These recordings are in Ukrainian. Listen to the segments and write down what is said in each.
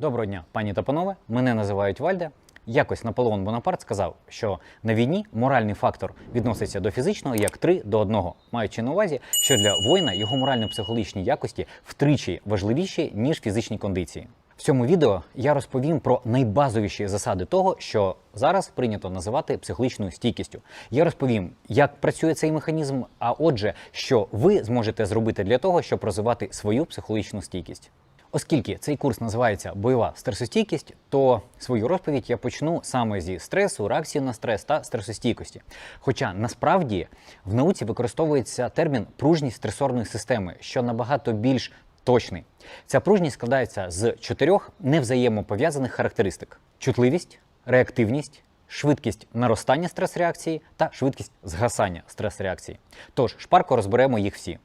Доброго дня, пані та панове. Мене називають Вальде. Якось Наполеон Бонапарт сказав, що на війні моральний фактор відноситься до фізичного як 3 до 1, маючи на увазі, що для воїна його морально-психологічні якості втричі важливіші, ніж фізичні кондиції. В цьому відео я розповім про найбазовіші засади того, що зараз прийнято називати психологічною стійкістю. Я розповім, як працює цей механізм, а отже, що ви зможете зробити для того, щоб розвивати свою психологічну стійкість. Оскільки цей курс називається бойова стресостійкість, то свою розповідь я почну саме зі стресу, реакції на стрес та стресостійкості. Хоча насправді в науці використовується термін пружність стресорної системи, що набагато більш точний. Ця пружність складається з чотирьох невзаємопов'язаних характеристик: чутливість, реактивність, швидкість наростання стрес-реакції та швидкість згасання стрес-реакції. Тож шпарко розберемо їх всі.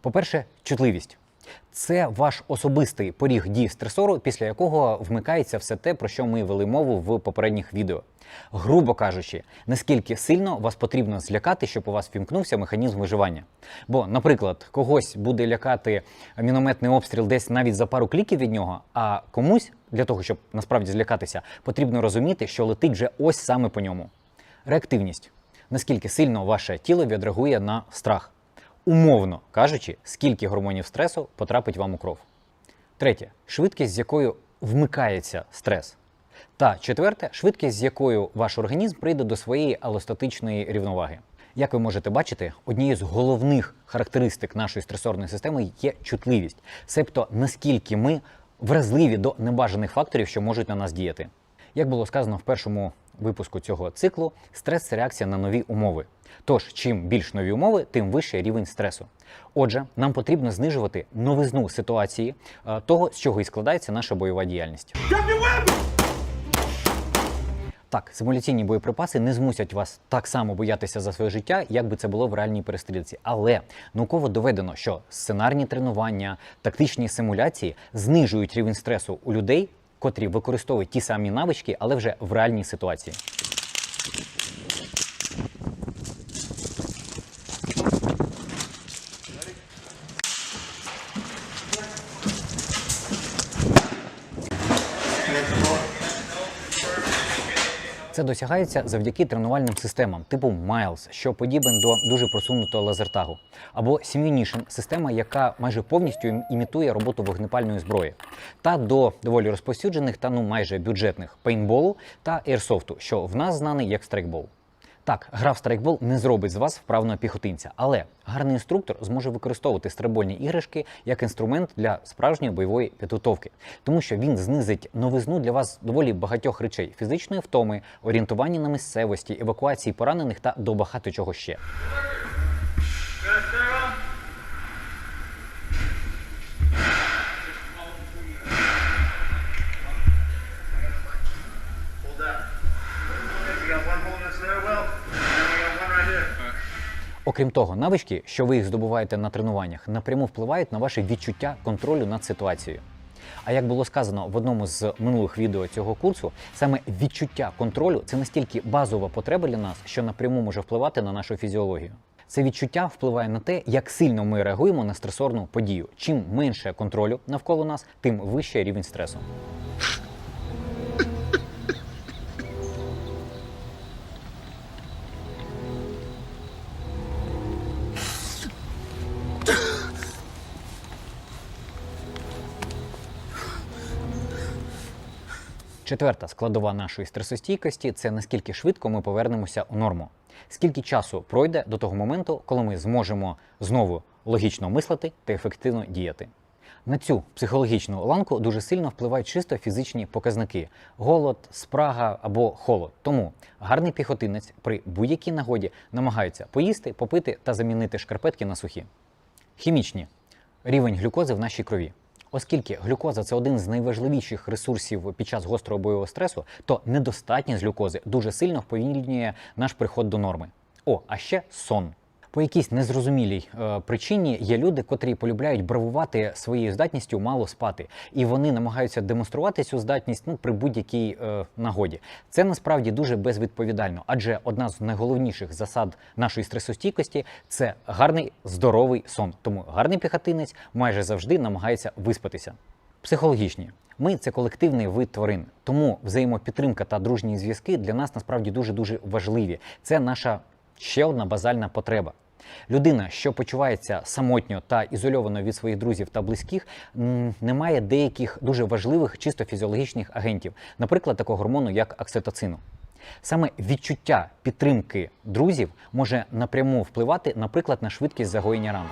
По-перше, чутливість. Це ваш особистий поріг дій стресору, після якого вмикається все те, про що ми вели мову в попередніх відео. Грубо кажучи, наскільки сильно вас потрібно злякати, щоб у вас вімкнувся механізм виживання. Бо, наприклад, когось буде лякати мінометний обстріл десь навіть за пару кліків від нього, а комусь для того, щоб насправді злякатися, потрібно розуміти, що летить вже ось саме по ньому. Реактивність. Наскільки сильно ваше тіло відреагує на страх умовно кажучи, скільки гормонів стресу потрапить вам у кров. Третє швидкість, з якою вмикається стрес. Та четверте швидкість, з якою ваш організм прийде до своєї алостатичної рівноваги. Як ви можете бачити, однією з головних характеристик нашої стресорної системи є чутливість, себто наскільки ми вразливі до небажаних факторів, що можуть на нас діяти. Як було сказано в першому випуску цього циклу, стрес це реакція на нові умови. Тож, чим більш нові умови, тим вищий рівень стресу. Отже, нам потрібно знижувати новизну ситуації е, того, з чого і складається наша бойова діяльність. Так, симуляційні боєприпаси не змусять вас так само боятися за своє життя, як би це було в реальній перестрілці. Але науково доведено, що сценарні тренування, тактичні симуляції знижують рівень стресу у людей, котрі використовують ті самі навички, але вже в реальній ситуації. Це досягається завдяки тренувальним системам типу Miles, що подібен до дуже просунутого лазертагу, або Simunition – система, яка майже повністю імітує роботу вогнепальної зброї, та до доволі розповсюджених та ну майже бюджетних пейнтболу та ейрсофту, що в нас знаний як страйкбол. Так, гра в страйкбол не зробить з вас вправного піхотинця, але гарний інструктор зможе використовувати стрибольні іграшки як інструмент для справжньої бойової підготовки, тому що він знизить новизну для вас доволі багатьох речей: фізичної втоми, орієнтування на місцевості, евакуації поранених та до багато чого ще. Окрім того, навички, що ви їх здобуваєте на тренуваннях, напряму впливають на ваше відчуття контролю над ситуацією. А як було сказано в одному з минулих відео цього курсу, саме відчуття контролю це настільки базова потреба для нас, що напряму може впливати на нашу фізіологію. Це відчуття впливає на те, як сильно ми реагуємо на стресорну подію. Чим менше контролю навколо нас, тим вищий рівень стресу. Четверта складова нашої стресостійкості це наскільки швидко ми повернемося у норму. Скільки часу пройде до того моменту, коли ми зможемо знову логічно мислити та ефективно діяти. На цю психологічну ланку дуже сильно впливають чисто фізичні показники: голод, спрага або холод. Тому гарний піхотинець при будь-якій нагоді намагається поїсти, попити та замінити шкарпетки на сухі. Хімічні рівень глюкози в нашій крові. Оскільки глюкоза це один з найважливіших ресурсів під час гострого бойового стресу, то недостатність глюкози дуже сильно вповільнює наш приход до норми. О, а ще сон. По якійсь незрозумілій е, причині є люди, котрі полюбляють бравувати своєю здатністю мало спати, і вони намагаються демонструвати цю здатність ну, при будь-якій е, нагоді. Це насправді дуже безвідповідально, адже одна з найголовніших засад нашої стресостійкості це гарний здоровий сон. Тому гарний піхотинець майже завжди намагається виспатися. Психологічні Ми це колективний вид тварин, тому взаємопідтримка та дружні зв'язки для нас насправді дуже дуже важливі. Це наша ще одна базальна потреба. Людина, що почувається самотньо та ізольовано від своїх друзів та близьких, не має деяких дуже важливих чисто фізіологічних агентів, наприклад, такого гормону, як окситоцину. Саме відчуття підтримки друзів може напряму впливати, наприклад, на швидкість загоєння ран.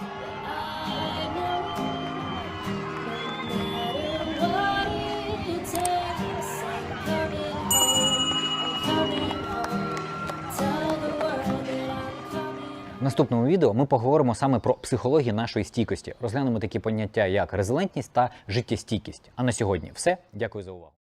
Наступному відео ми поговоримо саме про психологію нашої стійкості, розглянемо такі поняття як резилентність та життєстійкість. А на сьогодні все. Дякую за увагу.